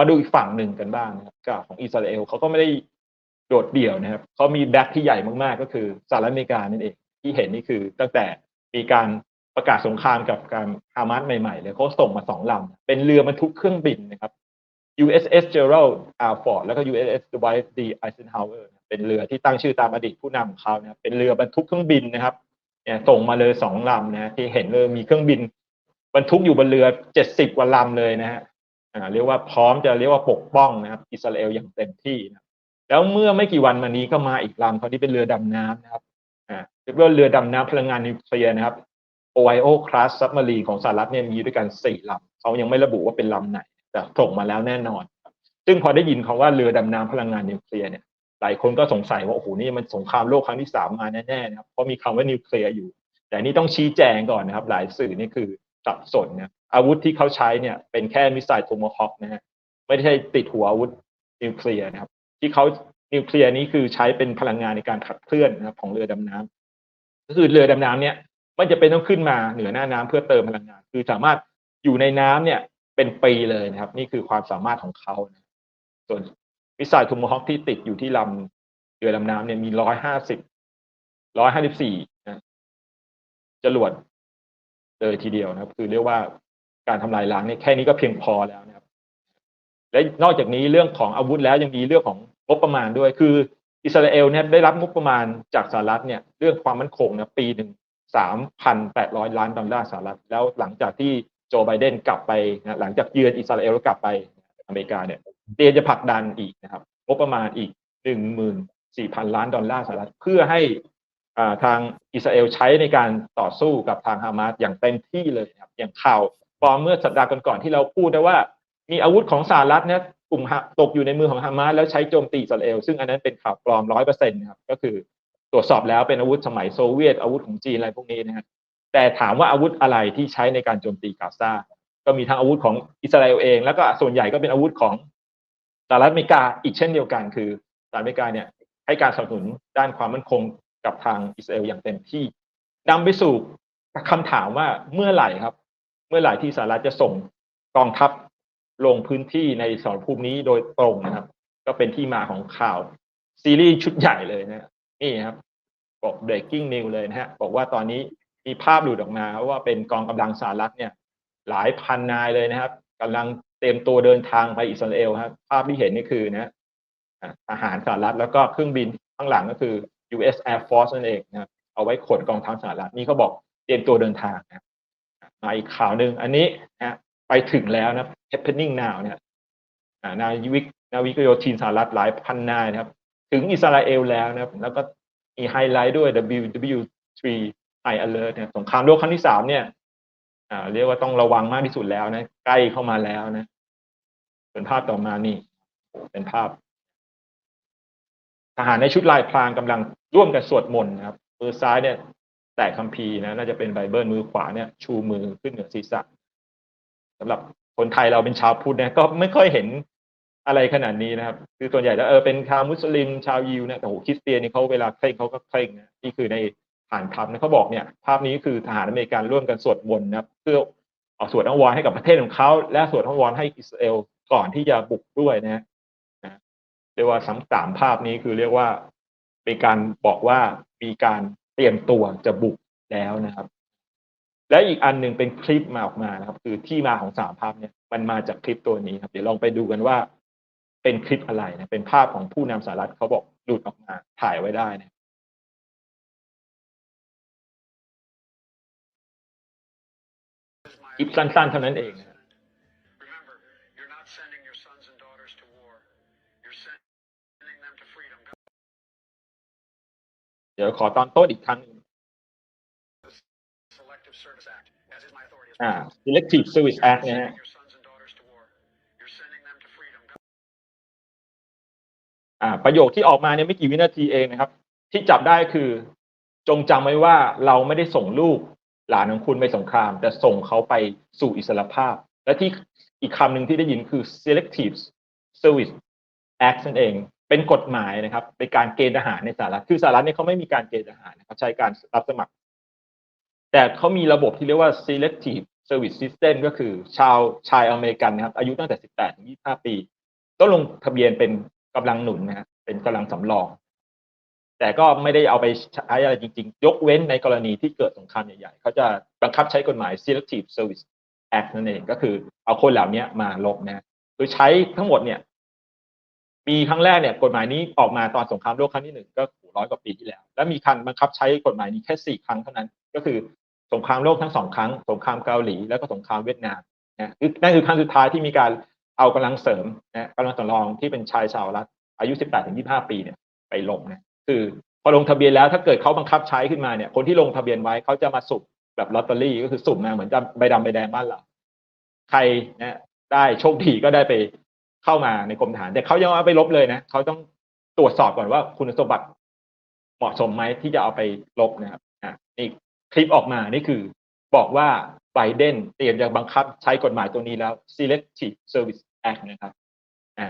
มาดูอีกฝั่งหนึ่งกันบ้างนะครับก็ของอิสราเอลเขาก็ไม่ได้โดดเดี่ยวนะครับเขามีแบ็คที่ใหญ่มากๆ ก็คือสหรัฐอเมริกานั่นเอง ที่เห็นนี่คือตั้งแต่มีการประกาศสงครามกับการฮามาสใหม่ๆเลยเขาส่งมาสองลำเป็นเรือบรรทุกเครื่องบินนะครับ USS Gerald R. Ford แล้วก็ USS Dwight D. Eisenhower เป็นเรือที่ตั้งชื่อตามอดีตผู้นำของเขานะครับเป็นเรือบรรทุกเครื่องบินนะครับเนี่ยส่งมาเลยสองลำนะที่เห็นเลยมีเครื่องบินบรรทุกอยู่บนเรือเจ็ดสิบกว่าลำเลยนะฮะ เรียกว่าพร้อมจะเรียกว่าปกป้องนะครับอิสราเอลอย่างเต็มที่นะแล้วเมื่อไม่กี่วันมานี้ก็มาอีกลำเขาที่เป็นเรือดำน้ำนะครับอ่าเรียกว่าเรือดำน้ำพลังงานนิวเคลียร์นะครับ Ohio class submarine ของสหรัฐเนี่ยมีด้วยกันสี่ลำเขายังไม่ระบุว่าเป็นลำไหน แต่ส่งมาแล้วแน่นอน ซึ่งพอได้ยินคำว่าเรือดำน้ำพลังงานนิวเคลียร์เนี่ยหลายคนก็สงสัยว่าโอ้โหนี่มันสงครามโลกครั้งที่สามมาแน่ๆนะครับเพราะมีคำว่านิวเคลียร์อยู่ แต่นี่ต้องชี้แจงก่อนนะครับ หลายสื่อนี่คือสับสนนะ อาวุธที่เขาใช้เนี่ยเป็นแค่มิสไซล์โทมฮอคนะฮะไม่ได้ติดหัวอาวุธนิวเคลียร์นะครับ ที่เขานิวเคลียร์นี้คือใช้เป็นพลังงานในการขับเคลื่อนนะครับของเรือดำน้ำก็คือเรือดำน้ำเนี่ยไม่จะเป็นต้องขึ้นมาเหนือหน้าน้ำเพื่อเติมพลังงาน คือสามารถอยู่ในน้ำเนี่ยเป็นปีเลยนะครับ นี่คือความสามารถของเขานะส่วนมิสไซล์ทูมฮอคที่ติดอยู่ที่ลำเรือดำน้ำเนี่ยมีร้อยห้าสิบร้อยห้าสิบสี่นะจรวดเลยทีเดียวนะครับ คือเรียกว่า การทำลายล้างเนี่ยแค่นี้ก็เพียงพอแล้วนะครับ และนอกจากนี้เรื่องของอาวุธแล้วยังมีเรื่องของงบประมาณด้วย คืออิสราเอลเนี่ยได้รับงบประมาณจากสหรัฐเนี่ยเรื่องความมั่นคงนะปีหนึ่งสามพันแปดร้อยล้านดอลลาร์สหรัฐ แล้วหลังจากที่โจไบเดนกลับไปนะหลังจากเยือนอิสราเอลแล้วกลับไปอเมริกาเนี่ยเตรียมจะผลักดันอีกนะครับงบประมาณอีกหนึ่งหมื่นสี่พันล้านดอลลาร์สหรัฐเพื่อให้อ่าทางอิสราเอลใช้ในการต่อสู้กับทางฮามาสอย่างเต็มที่เลยครับอย่างข่าว ปลอมเมื่อสัปดาห์ก่อนๆที่เราพูดนะว่า มีอาวุธของสหรัฐเนี่ยกลุ่มฮะตกอยู่ในมือของฮามาสแล้วใช้โจมตีอิสราเอลซึ่งอันนั้นเป็นข่าวปลอมร้อยเปอร์เซ็นต์ครับก็คือตรวจสอบแล้วเป็นอาวุธสมัยโซเวียตอาวุธของจีนอะไรพวกนี้นะฮะแต่ถามว่าอาวุธอะไรที่ใช้ในการโจมตีกาซาก็มีทั้งอาวุธของอิสราเอลเอง แล้วก็ส่วนใหญ่ก็เป็นอาวุธของสหรัฐอเมริกาอีกเช่นเดียวกันคือสหรัฐอเมริกาเนี่ยให้การสนับสนุนด้านความมั่นคงกับทางอิสราเอลอย่างเต็มที่นำไปสู่คำถามว่าเมื่อไหร่ครับ เมื่อไหร่ที่สหรัฐจะส่งกองทัพลงพื้นที่ในสมรภูมินี้โดยตรงนะครับ ก็เป็นที่มาของข่าวซีรีส์ชุดใหญ่เลยนะนี่ครับ บอก breaking news เลยนะฮะบอกว่าตอนนี้มีภาพหลุดออกมาว่าเป็นกองกำลังสหรัฐเนี่ย หลายพันนายเลยนะครับกำลังเตรียมตัวเดินทางไปอิสราเอลครับ ภาพที่เห็นนี่คือนะทหารสหรัฐแล้วก็เครื่องบินข้างหลังก็คือ U.S. Air Force นั่นเองนะครับเอาไว้ขนกองทัพสหรัฐนี่เขาบอกเตรียมตัวเดินทางนะ มาอีกข่าวหนึ่งอันนี้นะไปถึงแล้วนะ happening now เนี่ยนาวิกนาวิกโยธินสหรัฐหลายพันนายนะครับ ถึงอิสราเอลแล้วนะครับ แล้วก็มีไฮไลท์ด้วย WW3 High Alert เนี่ยสงครามโลกครั้งที่สามเนี่ยเรียกว่าต้องระวังมากที่สุดแล้วนะ ใกล้เข้ามาแล้วนะเป็นภาพต่อมานี่ เป็นภาพ ทหารในชุดลายพรางกำลังร่วมกันสวดมนต์นะครับมือซ้ายเนี่ย แตะคัมภีร์นะน่าจะเป็นไบเบิลมือขวาเนี่ยชูมือขึ้นเหนือศีรษะสำหรับคนไทยเราเป็นชาวพุทธนะก็ไม่ค่อยเห็นอะไรขนาดนี้นะครับ คือส่วนใหญ่แล้วเออเป็นชาวมุสลิมชาวยิวเนี่ยแต่โหคริสเตียนนี่เขาเวลาเคร่งเขาก็เคร่งนะนี่คือในฐานทัพนะเขาบอกเนี่ย ภาพนี้คือทหารอเมริกันร่วมกันสวดมนต์นะครับเพื่อเอาสวดอ้อนวอนให้กับประเทศของเขาและสวดอ้อนวอนให้อิสราเอลก่อนที่จะบุกด้วยนะนะเรียกว่าสามสามภาพนี้คือเรียกว่าเป็นการบอกว่ามีการ เตรียมตัวจะบุกแล้วนะครับ และอีกอันหนึ่งเป็นคลิปมาออกมานะครับ คือที่มาของสามภาพเนี่ยมันมาจากคลิปตัวนี้ครับเดี๋ยวลองไปดูกันว่า เป็นคลิปอะไรนะเป็นภาพของผู้นำสหรัฐเขาบอกหลุดออกมาถ่ายไว้ได้นะคลิปสั้นๆเท่านั้นเองนะ ดี๋ยวขอตอนต้นอีกครั้งหนึ่ง Selective Service Act, as is my authority as อ่า president. Selective Service You're not Act นะฮะ sending your sons and daughters to war. You're sending them to freedom. อ่า ประโยคที่ออกมาเนี่ยไม่กี่วินาทีเองนะครับ ที่จับได้คือ จงจำไว้ว่าเราไม่ได้ส่งลูกหลานของคุณไปสงคราม แต่ส่งเขาไปสู่อิสรภาพ และที่อีกคำหนึ่งที่ได้ยินคือ selective service act นั่นเอง เป็นกฎหมายนะครับเป็นการเกณฑ์ทหารในสหรัฐคือสหรัฐเนี่ยเขาไม่มีการเกณฑ์ทหารนะครับใช้การรับสมัคร แต่เขามีระบบที่เรียกว่า selective Service System ก็คือชาวชายอเมริกันนะครับ อายุตั้งแต่ 18 ถึง 25 ปี ต้องลงทะเบียนเป็นกำลังหนุนนะฮะเป็นกำลังสำรอง แต่ก็ไม่ได้เอาไปใช้อะไรจริง ๆ ยกเว้นในกรณีที่เกิดสงครามใหญ่ๆเขาจะบังคับใช้กฎหมาย Selective Service Act นั่นเองก็คือเอาคนเหล่านี้มาลบนะฮะคือใช้ทั้งหมดเนี่ย มีครั้งแรกเนี่ยกฎหมายนี้ออกมาตอนสงครามโลกครั้งที่หนึ่งก็ร้อยกว่าปีที่แล้ว และมีการบังคับใช้กฎหมายนี้แค่สี่ครั้งเท่านั้น ก็คือสงครามโลกทั้งสองครั้ง สงครามเกาหลี แล้วก็สงครามเวียดนามนะคือนั่นคือครั้งสุดท้ายที่มีการเอากำลังเสริมนะกำลังสำรองที่เป็นชายชาวรัฐอายุ 18ถึง25 ปีเนี่ยไปลงนะคือพอลงทะเบียนแล้วถ้าเกิดเขาบังคับใช้ขึ้นมาเนี่ยคนที่ลงทะเบียนไว้เขาจะมาสุ่มแบบลอตเตอรี่ก็คือสุ่มมาเหมือนจะใบดำใบแดงบ้านเราใครนะได้โชคดีก็ได้ไป เข้ามาในกรมทหาร แต่เขายังเอาไปลบเลยนะเขาต้องตรวจสอบก่อนว่าคุณสมบัติเหมาะสมไหมที่จะเอาไปลบนะครับอะนี่คลิปออกมานี่คือบอกว่าไบเดนเตรียมจะบังคับใช้กฎหมายตัวนี้แล้ว Selective Service Act นะครับอ่า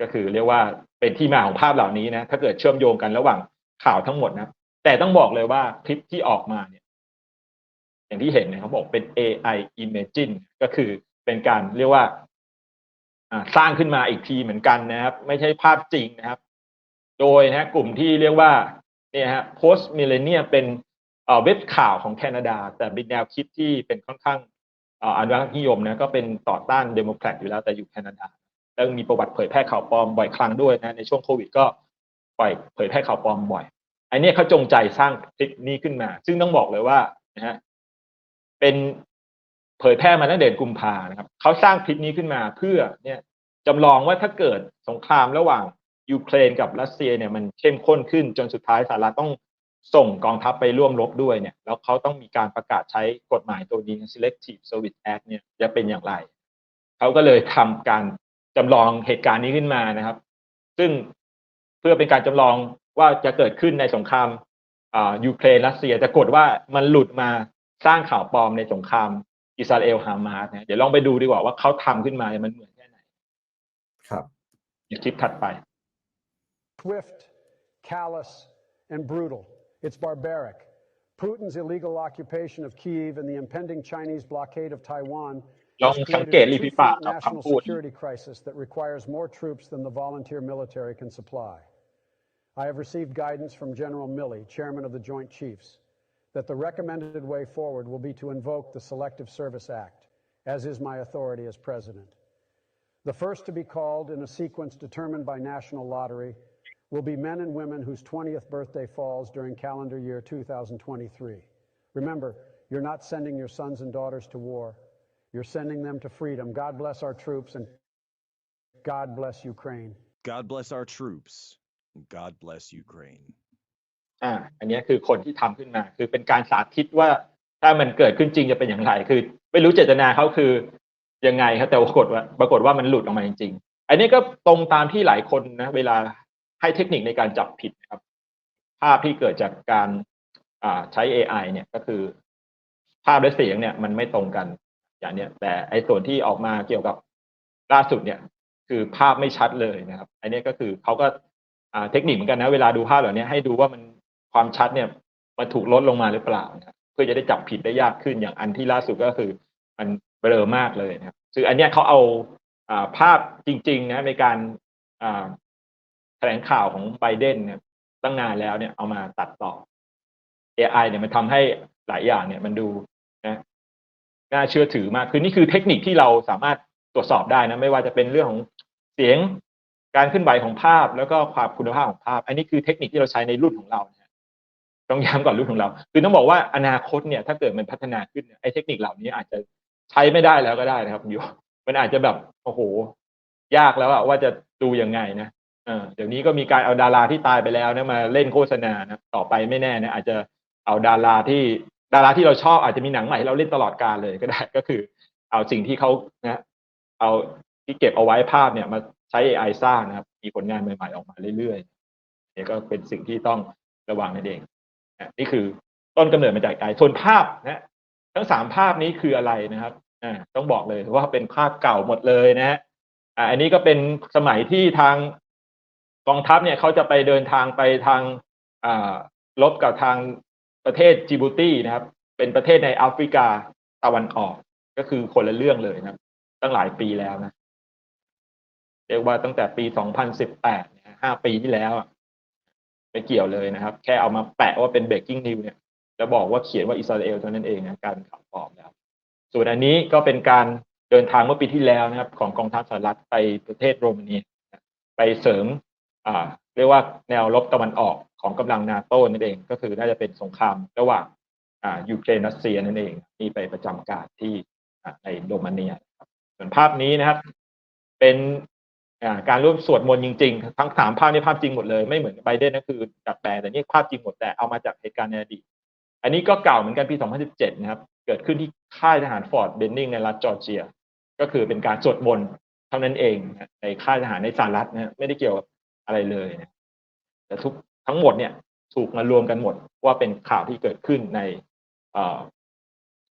ก็คือเรียกว่าเป็นที่มาของภาพเหล่านี้นะ ถ้าเกิดเชื่อมโยงกันระหว่างข่าวทั้งหมดนะ แต่ต้องบอกเลยว่าคลิปที่ออกมาเนี่ย อย่างที่เห็นเนี่ยเขาบอกเป็น AI Imagine ก็คือเป็นการเรียกว่าอ่า สร้างขึ้นมาอีกทีเหมือนกันนะครับ ไม่ใช่ภาพจริงนะครับ โดยนะฮะกลุ่มที่เรียกว่าเนี่ยฮะ post millennia เป็นเว็บข่าวของแคนาดา แต่เป็นแนวคิดที่เป็นค่อนข้างเอ่ออนุรักษ์นิยมนะก็เป็นต่อต้านเดโมแครตอยู่แล้วแต่อยู่แคนาดาแล้วมีประวัติเผยแพร่ข่าวปลอมบ่อยครั้งด้วยนะในช่วงโควิดก็ปล่อยเผยแพร่ข่าวปลอมบ่อยอันนี้เขาจงใจสร้างคลิปนี้ขึ้นมา ซึ่งต้องบอกเลยว่านะฮะเป็น เผยแพร่มาตั้งแต่เดือนกุมภานะครับเขาสร้างคลิปนี้ขึ้นมาเพื่อเนี่ยจำลองว่าถ้าเกิดสงครามระหว่างยูเครนกับรัสเซียเนี่ยมันเข้มข้นขึ้นจนสุดท้ายสหรัฐต้องส่งกองทัพไปร่วมรบด้วยเนี่ยแล้วเขาต้องมีการประกาศใช้กฎหมายตัวนี้ Selective Service Act เนี่ยจะเป็นอย่างไร เขาก็เลยทำการจำลองเหตุการณ์นี้ขึ้นมานะครับ ซึ่งเพื่อเป็นการจำลองว่าจะเกิดขึ้นในสงครามอ่ายูเครนรัสเซียแต่กดว่ามันหลุดมาสร้างข่าวปลอมในสงคราม อิสราเอลฮามาสนะเดี๋ยวลองไปดูดีกว่าว่าเขาทำขึ้นมาเนี่ยมันเหมือนแค่ไหน ครับ เดี๋ยวคลิปถัดไป swift, callous, and brutal. It's barbaric. Putin's illegal occupation of Kyiv and the impending Chinese blockade of Taiwan ลอง has สัง created เกต a ริมฝี two-front ปากกับ national คำพูด security crisis that requires more troops than the volunteer military can supply. I have received guidance from General Milley, chairman of the Joint Chiefs, that the recommended way forward will be to invoke the Selective Service Act, as is my authority as president. The first to be called in a sequence determined by national lottery will be men and women whose 20th birthday falls during calendar year 2023. Remember, you're not sending your sons and daughters to war. You're sending them to freedom. God bless our troops and God bless Ukraine. God bless our troops. God bless Ukraine. อ่า อันนี้คือคนที่ทำขึ้นมา คือเป็นการสาธิตว่าถ้ามันเกิดขึ้นจริงจะเป็นอย่างไร คือ ไม่รู้เจตนาเขาคือยังไงครับแต่ปรากฏว่า ปรากฏว่ามันหลุดออกมาจริงๆ อันนี้ก็ตรงตามที่หลายคนนะ เวลาให้เทคนิคในการจับผิดนะครับ ภาพที่เกิดจากการอ่าใช้ AI เนี่ยก็คือ ภาพและเสียงเนี่ย มันไม่ตรงกัน อย่างเนี้ย แต่ไอ้ส่วนที่ออกมาเกี่ยวกับล่าสุดเนี่ย คือภาพไม่ชัดเลยนะครับ อันนี้ก็คือเขาก็อ่าเทคนิคเหมือนกันนะ เวลาดูภาพเหล่านี้ให้ดูว่ามัน ความชัดเนี่ยมันถูกลดลงมาหรือเปล่านะครับเพื่อจะได้จับผิดได้ยากขึ้นอย่างอันที่ล่าสุดก็คือมันเบลอมากเลยนะครับคืออันเนี้ยเขาเอาอภาพจริงๆนะในการแถลงข่าวของไบเดนเนี่ยตั้งนานแล้วเนี่ยเอามาตัดต่อ AI เนี่ยมันทำให้หลายอย่างเนี่ยมันดูนะน่าเชื่อถือมากคือนี่คือเทคนิคที่เราสามารถตรวจสอบได้นะไม่ว่าจะเป็นเรื่องของเสียงการขึ้นไหวของภาพแล้วก็ความคุณภาพของภาพ อันนี้คือเทคนิคที่เราใช้ในรุ่นของเรา ต้องย้ำก่อนรุ่นของเรา คือต้องบอกว่าอนาคตเนี่ยถ้าเกิดมันพัฒนาขึ้นเนี่ยไอ้เทคนิคเหล่านี้อาจจะใช้ไม่ได้แล้วก็ได้นะครับอยู่มันอาจจะแบบโอ้โห ยากแล้วอะว่าจะดูยังไงนะเออเดี๋ยวนี้ก็มีการเอาดาราที่ตายไปแล้วนะมาเล่นโฆษณานะต่อไปไม่แน่นะอาจจะเอาดาราที่ดาราที่เราชอบอาจจะมีหนังใหม่เราเล่นตลอดกาลเลยก็ได้ก็คือ เอาสิ่งที่เขานะเอาที่เก็บเอาไว้ภาพเนี่ยมาใช้ AI สร้างนะครับ มีผลงานใหม่ๆออกมาเรื่อยๆนี่ก็เป็นสิ่งที่ต้องระวังนั่นเอง นี่คือต้นกำเนิดมาจาก AI ส่วนภาพนะทั้งสามภาพนี้คืออะไรนะครับอ่าต้องบอกเลยว่าเป็นภาพเก่าหมดเลยนะฮะอ่าอันนี้ก็เป็นสมัยที่ทางกองทัพเนี่ยเขาจะไปเดินทางไปทางอ่าลบกับทางประเทศจิบูตีนะครับ เป็นประเทศในแอฟริกาตะวันออก ก็คือคนละเรื่องเลยนะครับตั้งหลายปีแล้วนะ เรียกว่าตั้งแต่ปี 2018 ห้าปีที่แล้วอะ ไม่เกี่ยวเลยนะครับ แค่เอามาแปะว่าเป็น breaking news เนี่ยแล้วบอกว่าเขียนว่าอิสราเอลเท่านั้นเองนะการข่าวปลอมแล้วส่วนอันนี้ก็เป็นการเดินทางเมื่อปีที่แล้วนะครับ ของกองทัพสหรัฐไปประเทศโรมาเนียไปเสริมอ่าเรียกว่าแนวรบตะวันออกของกำลังนาโต้นั่นเอง ก็คือน่าจะเป็นสงครามระหว่างอ่ายูเครนรัสเซียนั่นเองที่ไปประจำการที่ในโรมาเนียครับส่วนภาพนี้นะครับ เป็น การร่วมสวดมนต์จริงๆ ทั้งสามภาพนี้ภาพจริงหมดเลย ไม่เหมือนไบเดนก็คือดัดแปลงแต่นี่ภาพจริงหมดแต่เอามาจากเหตุการณ์ในอดีต อันนี้ก็เก่าเหมือนกันปี 2017 นะครับ เกิดขึ้นที่ค่ายทหารฟอร์ดเบนนิงในรัฐจอร์เจีย ก็คือเป็นการสวดมนต์เท่านั้นเองในค่ายทหารในสหรัฐนะไม่ได้เกี่ยวกับอะไรเลยนะแต่ทุกทั้งหมดเนี่ยถูกมารวมกันหมดว่าเป็นข่าวที่เกิดขึ้นใน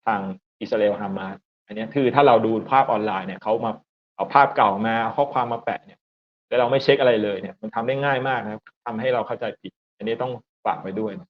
ทางอิสราเอลฮามาสอันนี้คือถ้าเราดูภาพออนไลน์เนี่ยเขามา เอาภาพเก่ามาข้อความมาแปะเนี่ยแล้วเราไม่เช็คอะไรเลยเนี่ย มันทำได้ง่ายมากนะครับทำให้เราเข้าใจผิด อันนี้ต้องฝากไว้ด้วยนะ